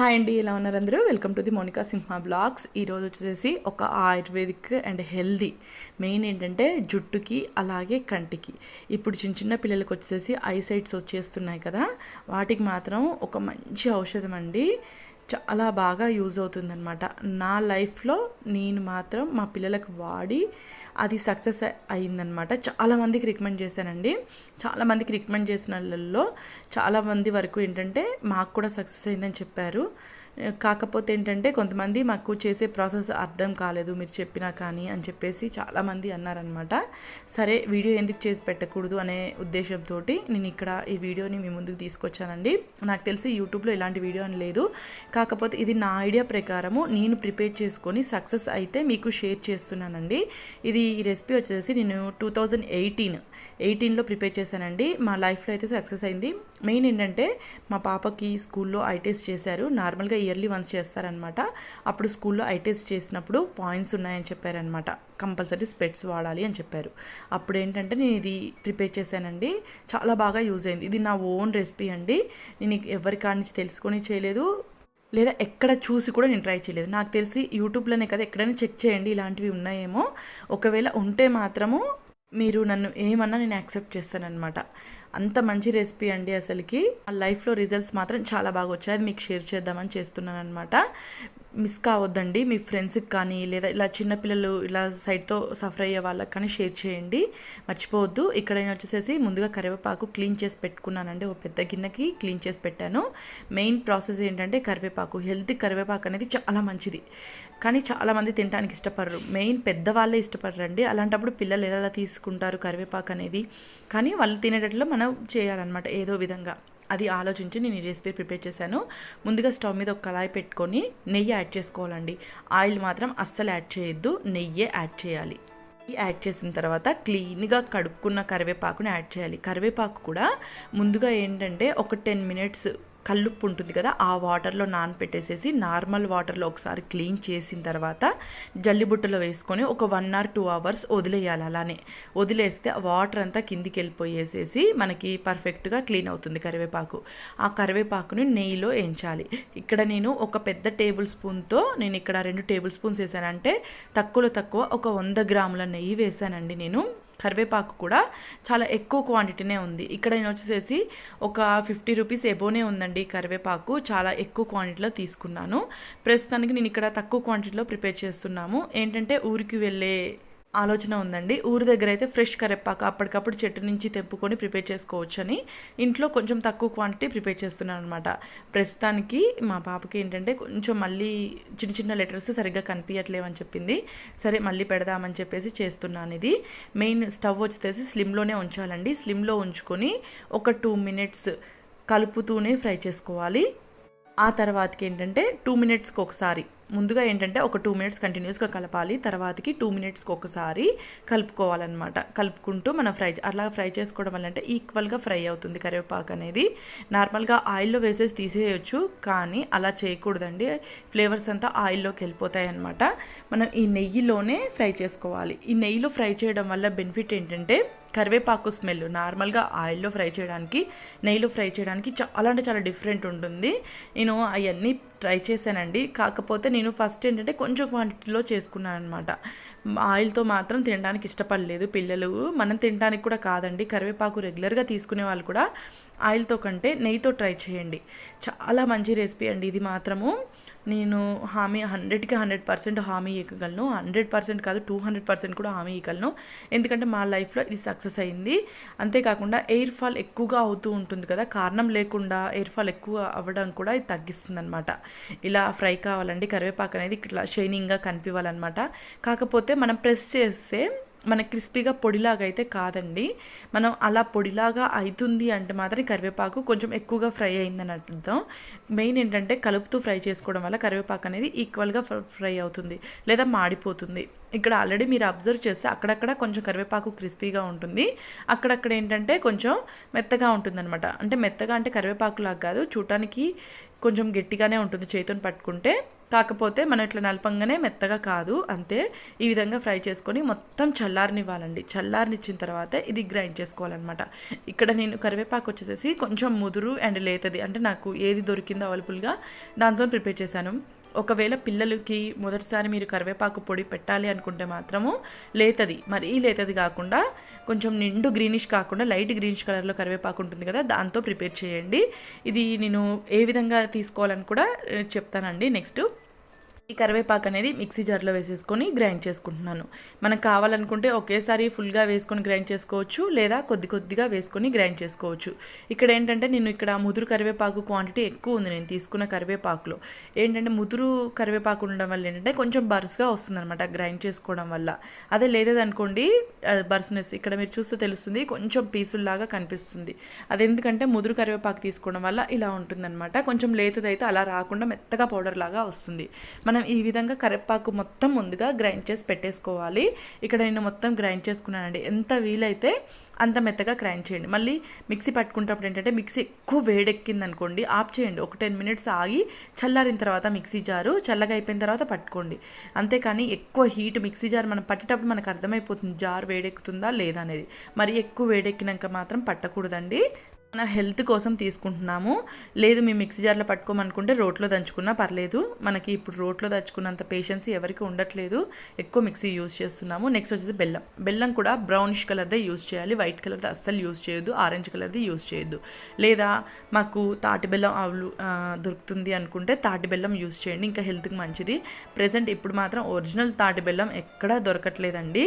Hi అండి ఎలా ఉన్నారు అందరూ? Welcome to the Monica Simha blogs. ఈరోజు వచ్చేసి ఒక ఆయుర్వేదిక్ అండ్ హెల్దీ మెయిన్ ఏంటంటే జుట్టుకి అలాగే కంటికి. ఇప్పుడు చిన్న చిన్న పిల్లలకి వచ్చేసి ఐసైట్స్ వచ్చేస్తున్నాయి కదా వాటికి మాత్రం ఒక మంచి ఔషధం అండి. చాలా బాగా యూజ్ అవుతుందన్నమాట. నా లైఫ్లో నేను మాత్రం మా పిల్లలకు వాడి అది సక్సెస్ అయిందనమాట చాలామందికి రికమెండ్ చేశానండి. చాలామందికి రికమెండ్ చేసిన వాళ్ళల్లో చాలామంది వరకు ఏంటంటే మాకు కూడా సక్సెస్ అయిందని చెప్పారు. కాకపోతే ఏంటంటే కొంతమంది మాకు చేసే ప్రాసెస్ అర్థం కాలేదు మీరు చెప్పినా కానీ అని చెప్పేసి చాలామంది అన్నారనమాట సరే వీడియో ఎందుకు చేసి పెట్టకూడదు అనే ఉద్దేశంతో నేను ఇక్కడ ఈ వీడియోని మీ ముందుకు తీసుకొచ్చానండి. నాకు తెలిసి యూట్యూబ్లో ఇలాంటి వీడియో అని లేదు. కాకపోతే ఇది నా ఐడియా ప్రకారము నేను ప్రిపేర్ చేసుకొని సక్సెస్ అయితే మీకు షేర్ చేస్తున్నానండి. ఇది ఈ రెసిపీ వచ్చేసి నేను టూ థౌజండ్ ఎయిటీన్ ఎయిటీన్లో ప్రిపేర్ చేశానండి. మా లైఫ్లో అయితే సక్సెస్ అయింది. మెయిన్ ఏంటంటే మా పాపకి స్కూల్లో ఐ టెస్ట్ చేశారు. నార్మల్గా ఇయర్లీ వన్స్ చేస్తారనమాట. అప్పుడు స్కూల్లో ఐ టెస్ట్ చేసినప్పుడు పాయింట్స్ ఉన్నాయని చెప్పారనమాట. కంపల్సరీ స్పెట్స్ వాడాలి అని చెప్పారు. అప్పుడు ఏంటంటే నేను ఇది ప్రిపేర్ చేశానండి. చాలా బాగా యూజ్ అయింది. ఇది నా ఓన్ రెసిపీ అండి. నేను ఎవరి కాడి నుంచి తెలుసుకొని చేయలేదు. లేదా ఎక్కడ చూసి కూడా నేను ట్రై చేయలేదు. నాకు తెలిసి యూట్యూబ్లోనే కదా ఎక్కడైనా చెక్ చేయండి. ఇలాంటివి ఉన్నాయేమో. ఒకవేళ ఉంటే మాత్రము మీరు నన్ను ఏమన్నా నేను యాక్సెప్ట్ చేస్తానన్నమాట. అంత మంచి రెసిపీ అండి అసలుకి. ఆ లైఫ్లో రిజల్ట్స్ మాత్రం చాలా బాగా వచ్చాయి. అది మీకు షేర్ చేద్దామని చేస్తున్నాను అనమాట మిస్ కావద్దండి. మీ ఫ్రెండ్స్కి కానీ లేదా ఇలా చిన్నపిల్లలు ఇలా సైడ్తో సఫర్ అయ్యే వాళ్ళకి కానీ షేర్ చేయండి. మర్చిపోవద్దు. ఇక్కడ నేను వచ్చేసేసి ముందుగా కరివేపాకు క్లీన్ చేసి పెట్టుకున్నానండి. ఒక పెద్ద గిన్నెకి క్లీన్ చేసి పెట్టాను. మెయిన్ ప్రాసెస్ ఏంటంటే కరివేపాకు. హెల్తీ కరివేపాకు అనేది చాలా మంచిది. కానీ చాలామంది తినడానికి ఇష్టపడరు. మెయిన్ పెద్దవాళ్ళే ఇష్టపడరండి. అలాంటప్పుడు పిల్లలు ఎలా తీసుకుంటారు కరివేపాకు అనేది? కానీ వాళ్ళు తినేటట్లు మనం చేయాలన్నమాట ఏదో విధంగా. అది ఆలోచించి నేను ఈ రెసిపీ ప్రిపేర్ చేశాను. ముందుగా స్టవ్ మీద ఒక కళాయి పెట్టుకొని నెయ్యి యాడ్ చేసుకోవాలండి. ఆయిల్ మాత్రం అస్సలు యాడ్ చేయొద్దు నెయ్యే యాడ్ చేయాలి. యాడ్ చేసిన తర్వాత క్లీన్గా కడుక్కున్న కరివేపాకుని యాడ్ చేయాలి. కరివేపాకు కూడా ముందుగా ఏంటంటే ఒక టెన్ మినిట్స్ కల్లుప్పు ఉంటుంది కదా ఆ వాటర్లో నానపెట్టేసేసి నార్మల్ వాటర్లో ఒకసారి క్లీన్ చేసిన తర్వాత జల్లిబుట్టలో వేసుకొని ఒక వన్ అవర్ టూ అవర్స్ వదిలేయాలి అలానే. వదిలేస్తే ఆ వాటర్ అంతా కిందికి వెళ్ళిపోయేసేసి మనకి పర్ఫెక్ట్గా క్లీన్ అవుతుంది కరివేపాకు. ఆ కరివేపాకుని నెయ్యిలో వేయించాలి. ఇక్కడ నేను ఒక పెద్ద టేబుల్ స్పూన్తో నేను ఇక్కడ రెండు టేబుల్ స్పూన్స్ వేసానంటే తక్కువలో తక్కువ ఒక వంద గ్రాముల నెయ్యి వేసానండి నేను. కరివేపాకు కూడా చాలా ఎక్కువ క్వాంటిటీనే ఉంది. ఇక్కడ నేను వచ్చేసేసి ఒక ఫిఫ్టీ రూపీస్ ఎబోనే ఉందండి కరివేపాకు. చాలా ఎక్కువ క్వాంటిటీలో తీసుకున్నాను. ప్రస్తుతానికి నేను ఇక్కడ తక్కువ క్వాంటిటీలో ప్రిపేర్ చేస్తున్నాము. ఏంటంటే ఊరికి వెళ్ళే ఆలోచన ఉందండి. ఊరి దగ్గర అయితే ఫ్రెష్ కరివేపాకు అప్పటికప్పుడు చెట్టు నుంచి తెంపుకొని ప్రిపేర్ చేసుకోవచ్చని ఇంట్లో కొంచెం తక్కువ క్వాంటిటీ ప్రిపేర్ చేస్తున్నాను అనమాట ప్రస్తుతానికి మా పాపకి ఏంటంటే కొంచెం మళ్ళీ చిన్న చిన్న లెటర్స్ సరిగ్గా కనిపించట్లేవు అని చెప్పింది. సరే మళ్ళీ పెడదామని చెప్పేసి చేస్తున్నాను ఇది. మెయిన్ స్టవ్ వచ్చేసి స్లిమ్లోనే ఉంచాలండి. స్లిమ్లో ఉంచుకొని ఒక టూ మినిట్స్ కలుపుతూనే ఫ్రై చేసుకోవాలి. ఆ తర్వాతకి ఏంటంటే టూ మినిట్స్కి ఒకసారి ముందుగా ఏంటంటే ఒక టూ మినిట్స్ కంటిన్యూస్గా కలపాలి. తర్వాతకి టూ మినిట్స్కి ఒకసారి కలుపుకోవాలన్నమాట. కలుపుకుంటూ మనం ఫ్రై అలా ఫ్రై చేసుకోవడం వల్ల అంటే ఈక్వల్గా ఫ్రై అవుతుంది కరివేపాకు అనేది. నార్మల్గా ఆయిల్లో వేసేసి తీసేయచ్చు కానీ అలా చేయకూడదండి. ఫ్లేవర్స్ అంతా ఆయిల్లోకి వెళ్ళిపోతాయి అనమాట మనం ఈ నెయ్యిలోనే ఫ్రై చేసుకోవాలి. ఈ నెయ్యిలో ఫ్రై చేయడం వల్ల బెనిఫిట్ ఏంటంటే కరివేపాకు స్మెల్. నార్మల్గా ఆయిల్లో ఫ్రై చేయడానికి నెయ్యిలో ఫ్రై చేయడానికి చాలా అంటే చాలా డిఫరెంట్ ఉంటుంది. నేను అవన్నీ ట్రై చేశానండి. కాకపోతే నేను ఫస్ట్ ఏంటంటే కొంచెం క్వాంటిటీలో చేసుకున్నాను అనమాట ఆయిల్తో మాత్రం తినడానికి ఇష్టపడలేదు పిల్లలు. మనం తినడానికి కూడా కాదండి. కరివేపాకు రెగ్యులర్గా తీసుకునే వాళ్ళు కూడా ఆయిల్తో కంటే నెయ్యితో ట్రై చేయండి. చాలా మంచి రెసిపీ అండి ఇది మాత్రము. నేను హామీ హండ్రెడ్కి హండ్రెడ్ పర్సెంట్ హామీ ఇవ్వగలను. హండ్రెడ్ పర్సెంట్ కాదు టూ హండ్రెడ్ పర్సెంట్ కూడా హామీ ఇవ్వగలను. ఎందుకంటే మా లైఫ్లో ఇది సక్సెస్ అయింది. అంతేకాకుండా ఎయిర్ ఫాల్ ఎక్కువగా అవుతూ ఉంటుంది కదా కారణం లేకుండా ఎయిర్ ఫాల్ ఎక్కువ అవ్వడం కూడా ఇది తగ్గిస్తుంది అనమాట ఇలా ఫ్రై కావాలండి కరివేపాకు అనేది ఇట్లా షైనింగ్గా కనిపించాలన్నమాట కాకపోతే మనం ప్రెస్ చేస్తే మన క్రిస్పీగా పొడిలాగా అయితే కాదండి. మనం అలా పొడిలాగా అవుతుంది అంటే మాత్రం కరివేపాకు కొంచెం ఎక్కువగా ఫ్రై అయిందని అర్థం. మెయిన్ ఏంటంటే కలుపుతూ ఫ్రై చేసుకోవడం వల్ల కరివేపాకు అనేది ఈక్వల్గా ఫ్రై అవుతుంది లేదా మాడిపోతుంది. ఇక్కడ ఆల్రెడీ మీరు అబ్జర్వ్ చేస్తే అక్కడక్కడ కొంచెం కరివేపాకు క్రిస్పీగా ఉంటుంది. అక్కడక్కడ ఏంటంటే కొంచెం మెత్తగా ఉంటుందన్నమాట. అంటే మెత్తగా అంటే కరివేపాకులాగా కాదు చూడటానికి కొంచెం గట్టిగానే ఉంటుంది చేతిని పట్టుకుంటే. కాకపోతే మనం ఇట్లా నలపంగానే మెత్తగా కాదు. అంతే ఈ విధంగా ఫ్రై చేసుకొని మొత్తం చల్లారనివ్వాలండి. చల్లారనిచ్చిన తర్వాత ఇది గ్రైండ్ చేసుకోవాలన్నమాట. ఇక్కడ నేను కరివేపాకు వచ్చేసేసి కొంచెం ముదురు అండ్ లేతది. అంటే నాకు ఏది దొరికిందో అవైలబుల్గా దాంతో ప్రిపేర్ చేశాను. ఒకవేళ పిల్లలకి మొదటిసారి మీరు కరివేపాకు పొడి పెట్టాలి అనుకుంటే మాత్రము లేతది. మరీ లేతది కాకుండా కొంచెం నిండు గ్రీనిష్ కాకుండా లైట్ గ్రీనిష్ కలర్లో కరివేపాకు ఉంటుంది కదా దాంతో ప్రిపేర్ చేయండి. ఇది నేను ఏ విధంగా తీసుకోవాలని కూడా చెప్తానండి. నెక్స్ట్ ఈ కరివేపాకు అనేది మిక్సీ జార్లో వేసేసుకొని గ్రైండ్ చేసుకుంటున్నాను. మనకు కావాలనుకుంటే ఒకేసారి ఫుల్గా వేసుకొని గ్రైండ్ చేసుకోవచ్చు లేదా కొద్ది కొద్దిగా వేసుకొని గ్రైండ్ చేసుకోవచ్చు. ఇక్కడ ఏంటంటే నేను ఇక్కడ ముదురు కరివేపాకు క్వాంటిటీ ఎక్కువ ఉంది. నేను తీసుకున్న కరివేపాకులో ఏంటంటే ముదురు కరివేపాకు ఉండడం వల్ల ఏంటంటే కొంచెం బరుసుగా వస్తుందన్నమాట గ్రైండ్ చేసుకోవడం వల్ల. అదే లేదనుకోండి బర్స్నెస్ ఇక్కడ మీరు చూస్తే తెలుస్తుంది కొంచెం పీసుల్లాగా కనిపిస్తుంది. అది ఎందుకంటే ముదురు కరివేపాకు తీసుకోవడం వల్ల ఇలా ఉంటుందన్నమాట. కొంచెం లేతదైతే అలా రాకుండా మెత్తగా పౌడర్ లాగా వస్తుంది. మనం ఈ విధంగా కరివేపాకు మొత్తం ముందుగా గ్రైండ్ చేసి పెట్టేసుకోవాలి. ఇక్కడ నేను మొత్తం గ్రైండ్ చేసుకున్నానండి. ఎంత వీలైతే అంత మెత్తగా గ్రైండ్ చేయండి. మళ్ళీ మిక్సీ పట్టుకునేటప్పుడు ఏంటంటే మిక్సీ ఎక్కువ వేడెక్కింది అనుకోండి ఆఫ్ చేయండి. ఒక టెన్ మినిట్స్ ఆగి చల్లారిన తర్వాత మిక్సీ జారు చల్లగా అయిపోయిన తర్వాత పట్టుకోండి. అంతేకాని ఎక్కువ హీట్ మిక్సీ జార్ మనం పట్టేటప్పుడు మనకు అర్థమైపోతుంది జార్ వేడెక్కుతుందా లేదా అనేది. మరి ఎక్కువ వేడెక్కినాక మాత్రం పట్టకూడదండి. మన హెల్త్ కోసం తీసుకుంటున్నాము. లేదు మేము మిక్సీ జార్లో పట్టుకోమనుకుంటే రోట్లో దంచుకున్నా పర్లేదు. మనకి ఇప్పుడు రోట్లో దంచుకున్నంత పేషెన్స్ ఎవరికి ఉండట్లేదు. ఎక్కువ మిక్సీ యూజ్ చేస్తున్నాము. నెక్స్ట్ వచ్చేసి బెల్లం. బెల్లం కూడా బ్రౌనిష్ కలర్దే యూజ్ చేయాలి. వైట్ కలర్ది అస్సలు యూజ్ చేయొద్దు. ఆరెంజ్ కలర్ది యూజ్ చేయొద్దు. లేదా మాకు తాటి బెల్లం ఆవులు దొరుకుతుంది అనుకుంటే తాటి బెల్లం యూజ్ చేయండి. ఇంకా హెల్త్కి మంచిది. ప్రజెంట్ ఇప్పుడు మాత్రం ఒరిజినల్ తాటి బెల్లం ఎక్కడా దొరకట్లేదండి.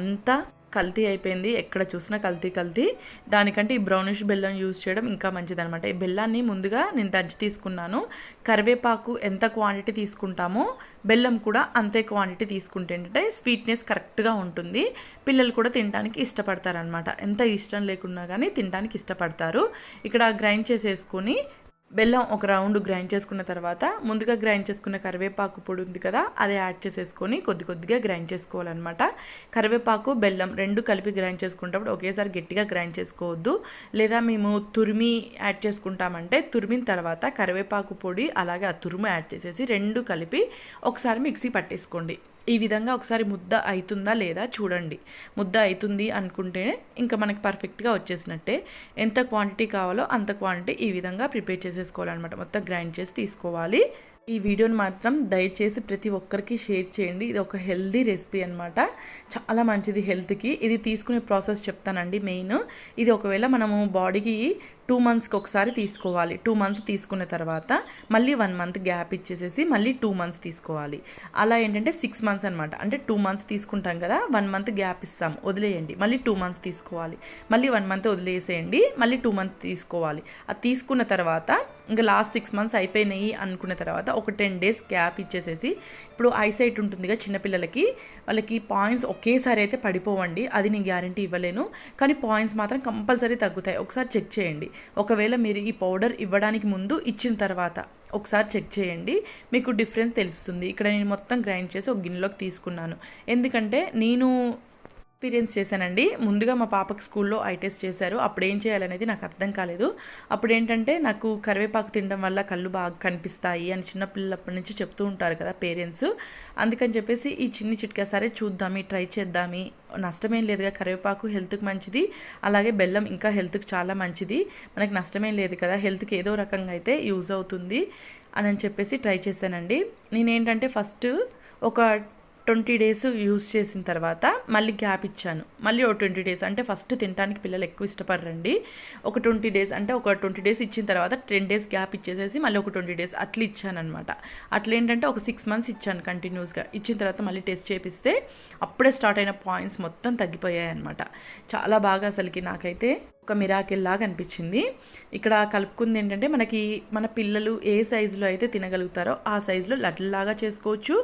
అంతా కల్తీ అయిపోయింది ఎక్కడ చూసినా కల్తీ కల్తీ. దానికంటే ఈ బ్రౌనిష్ బెల్లం యూజ్ చేయడం ఇంకా మంచిదనమాట ఈ బెల్లాన్ని ముందుగా నేను దంచి తీసుకున్నాను. కరివేపాకు ఎంత క్వాంటిటీ తీసుకుంటామో బెల్లం కూడా అంతే క్వాంటిటీ తీసుకుంటే ఏంటంటే స్వీట్నెస్ కరెక్ట్గా ఉంటుంది. పిల్లలు కూడా తినడానికి ఇష్టపడతారనమాట ఎంత ఇష్టం లేకున్నా కానీ తినడానికి ఇష్టపడతారు. ఇక్కడ గ్రైండ్ చేసేసుకొని బెల్లం ఒక రౌండ్ గ్రైండ్ చేసుకున్న తర్వాత ముందుగా గ్రైండ్ చేసుకున్న కరివేపాకు పొడి ఉంది కదా అది యాడ్ చేసేసుకొని కొద్ది కొద్దిగా గ్రైండ్ చేసుకోవాలన్నమాట. కరివేపాకు బెల్లం రెండు కలిపి గ్రైండ్ చేసుకునేటప్పుడు ఒకేసారి గట్టిగా గ్రైండ్ చేసుకోవద్దు. లేదా మేము తురిమి యాడ్ చేసుకుంటామంటే తురిమిన తర్వాత కరివేపాకు పొడి అలాగే ఆ తురుము యాడ్ చేసేసి రెండు కలిపి ఒకసారి మిక్సీ పట్టేసుకోండి. ఈ విధంగా ఒకసారి ముద్ద అవుతుందా లేదా చూడండి. ముద్ద అవుతుంది అనుకుంటే ఇంకా మనకి పర్ఫెక్ట్గా వచ్చేసినట్టే. ఎంత క్వాంటిటీ కావాలో అంత క్వాంటిటీ ఈ విధంగా ప్రిపేర్ చేసేసుకోవాలన్నమాట. మొత్తం గ్రైండ్ చేసి తీసుకోవాలి. ఈ వీడియోని మాత్రం దయచేసి ప్రతి ఒక్కరికి షేర్ చేయండి. ఇది ఒక హెల్దీ రెసిపీ అనమాట చాలా మంచిది హెల్త్కి. ఇది తీసుకునే ప్రాసెస్ చెప్తానండి మెయిన్. ఇది ఒకవేళ మనము బాడీకి టూ మంత్స్కి ఒకసారి తీసుకోవాలి. టూ మంత్స్ తీసుకున్న తర్వాత మళ్ళీ వన్ మంత్ గ్యాప్ ఇచ్చేసేసి మళ్ళీ టూ మంత్స్ తీసుకోవాలి. అలా ఏంటంటే సిక్స్ మంత్స్ అనమాట అంటే టూ మంత్స్ తీసుకుంటాం కదా వన్ మంత్ గ్యాప్ ఇస్తాం. వదిలేయండి. మళ్ళీ టూ మంత్స్ తీసుకోవాలి. మళ్ళీ వన్ మంత్ వదిలేసేయండి. మళ్ళీ టూ మంత్ తీసుకోవాలి. అది తీసుకున్న తర్వాత ఇంకా లాస్ట్ సిక్స్ మంత్స్ అయిపోయినాయి అనుకున్న తర్వాత ఒక టెన్ డేస్ గ్యాప్ ఇచ్చేసేసి ఇప్పుడు ఐసైట్ ఉంటుందిగా చిన్నపిల్లలకి వాళ్ళకి పాయింట్స్ ఒకేసారి అయితే పడిపోవండి. అది నేను గ్యారంటీ ఇవ్వలేను. కానీ పాయింట్స్ మాత్రం కంపల్సరీ తగ్గుతాయి. ఒకసారి చెక్ చేయండి. ఒకవేళ మీరు ఈ పౌడర్ ఇవ్వడానికి ముందు ఇచ్చిన తర్వాత ఒకసారి చెక్ చేయండి. మీకు డిఫరెన్స్ తెలుస్తుంది. ఇక్కడ నేను మొత్తం గ్రైండ్ చేసి ఒక గిన్నెలోకి తీసుకున్నాను. ఎందుకంటే నేను ఎక్స్పీరియన్స్ చేశానండి. ముందుగా మా పాపకి స్కూల్లో ఐ టెస్ట్ చేశారు. అప్పుడు ఏం చేయాలనేది నాకు అర్థం కాలేదు. అప్పుడు ఏంటంటే నాకు కరివేపాకు తినడం వల్ల కళ్ళు బాగా కనిపిస్తాయి అని చిన్నపిల్లప్పటి నుంచి చెప్తూ ఉంటారు కదా పేరెంట్స్. అందుకని చెప్పేసి ఈ చిన్ని చిట్కా సరే చూద్దామి ట్రై చేద్దామి. నష్టమేం లేదుగా కరివేపాకు హెల్త్కి మంచిది. అలాగే బెల్లం ఇంకా హెల్త్కి చాలా మంచిది. మనకి నష్టమేం లేదు కదా హెల్త్కి ఏదో రకంగా అయితే యూజ్ అవుతుంది. అని అని చెప్పేసి ట్రై చేశానండి. నేనేంటంటే ఫస్ట్ ఒక ట్వంటీ డేస్ యూస్ చేసిన తర్వాత మళ్ళీ గ్యాప్ ఇచ్చాను. మళ్ళీ ఒక ట్వంటీ డేస్ అంటే ఫస్ట్ తినడానికి పిల్లలు ఎక్కువ ఇష్టపడరండి. ఒక ట్వంటీ డేస్ అంటే ఒక ట్వంటీ డేస్ ఇచ్చిన తర్వాత టెన్ డేస్ గ్యాప్ ఇచ్చేసేసి మళ్ళీ ఒక ట్వంటీ డేస్ అట్లా ఇచ్చానమాట అట్లా ఏంటంటే ఒక సిక్స్ మంత్స్ ఇచ్చాను కంటిన్యూస్గా. ఇచ్చిన తర్వాత మళ్ళీ టెస్ట్ చేపిస్తే అప్పుడే స్టార్ట్ అయిన పాయింట్స్ మొత్తం తగ్గిపోయాయి అనమాట చాలా బాగా అసలుకి నాకైతే ఒక మిరాకిల్ లాగా అనిపించింది. ఇక్కడ కలుపుకుంది ఏంటంటే మనకి మన పిల్లలు ఏ సైజులో అయితే తినగలుగుతారో ఆ సైజులో లడ్లలాగా చేసుకోవచ్చు.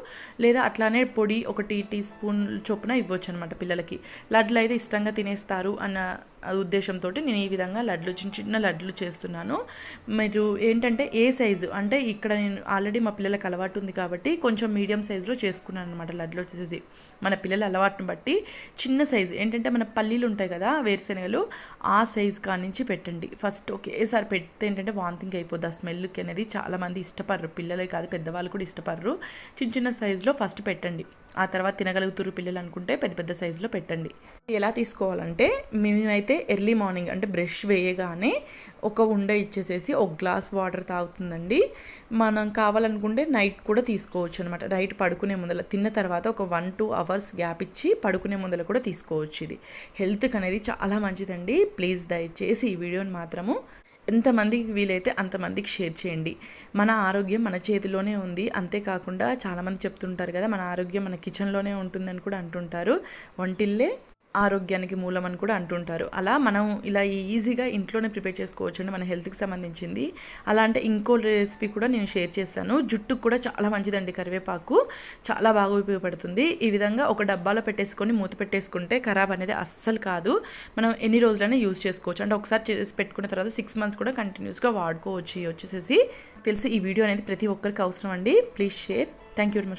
లేదా అట్లానే పొడి ఒక టీ టీ స్పూన్ చొప్పున ఇవ్వచ్చు అనమాట పిల్లలకి. లడ్లు అయితే ఇష్టంగా తినేస్తారు అన్న ఉద్దేశంతో నేను ఈ విధంగా లడ్లు చిన్న చిన్న లడ్లు చేస్తున్నాను. మీరు ఏంటంటే ఏ సైజు? అంటే ఇక్కడ నేను ఆల్రెడీ మా పిల్లలకు అలవాటు ఉంది కాబట్టి కొంచెం మీడియం సైజులో చేసుకున్నాను అనమాట లడ్లు వచ్చేసి మన పిల్లల అలవాటును బట్టి చిన్న సైజు. ఏంటంటే మన పల్లీలు ఉంటాయి కదా వేరుశనగలు ఆ సైజు కానించి పెట్టండి. ఫస్ట్ ఒకేసారి పెడితే ఏంటంటే వాంతింగ్ అయిపోద్ది. ఆ స్మెల్కి అనేది చాలామంది ఇష్టపడరు. పిల్లలే కాదు పెద్దవాళ్ళు కూడా ఇష్టపడరు. చిన్న చిన్న సైజులో ఫస్ట్ పెట్టండి. ఆ తర్వాత తినగలుగుతురు పిల్లలు అనుకుంటే పెద్ద పెద్ద సైజులో పెట్టండి. ఎలా తీసుకోవాలంటే మేమైతే ఎర్లీ మార్నింగ్ అంటే బ్రష్ వేయగానే ఒక ఉండ ఇచ్చేసేసి ఒక గ్లాస్ వాటర్ తాగుతుందండి. మనం కావాలనుకుంటే నైట్ కూడా తీసుకోవచ్చు అనమాట నైట్ పడుకునే ముందల తిన్న తర్వాత ఒక వన్ టూ అవర్స్ గ్యాప్ ఇచ్చి పడుకునే ముందల కూడా తీసుకోవచ్చు ఇది. హెల్త్కి అనేది చాలా మంచిదండి. ప్లీజ్ దయచేసి ఈ వీడియోని మాత్రము ఎంతమందికి వీలైతే అంతమందికి షేర్ చేయండి. మన ఆరోగ్యం మన చేతిలోనే ఉంది. అంతేకాకుండా చాలామంది చెప్తుంటారు కదా మన ఆరోగ్యం మన కిచెన్లోనే ఉంటుందని కూడా అంటుంటారు. వంటిల్లే ఆరోగ్యానికి మూలం అని కూడా అంటుంటారు. అలా మనం ఇలా ఈజీగా ఇంట్లోనే ప్రిపేర్ చేసుకోవచ్చు అండి మన హెల్త్కి సంబంధించింది. అలా అంటే ఇంకో రెసిపీ కూడా నేను షేర్ చేస్తాను. జుట్టుకు కూడా చాలా మంచిదండి కరివేపాకు. చాలా బాగా ఉపయోగపడుతుంది. ఈ విధంగా ఒక డబ్బాలో పెట్టేసుకొని మూత పెట్టేసుకుంటే ఖరాబ్ అనేది అస్సలు కాదు. మనం ఎన్ని రోజులైనా యూజ్ చేసుకోవచ్చు. అంటే ఒకసారి చేసి పెట్టుకున్న తర్వాత సిక్స్ మంత్స్ కూడా కంటిన్యూస్గా వాడుకోవచ్చు వచ్చేసేసి. తెలిసి ఈ వీడియో అనేది ప్రతి ఒక్కరికి అవసరం అండి. Please share. Thank you very much.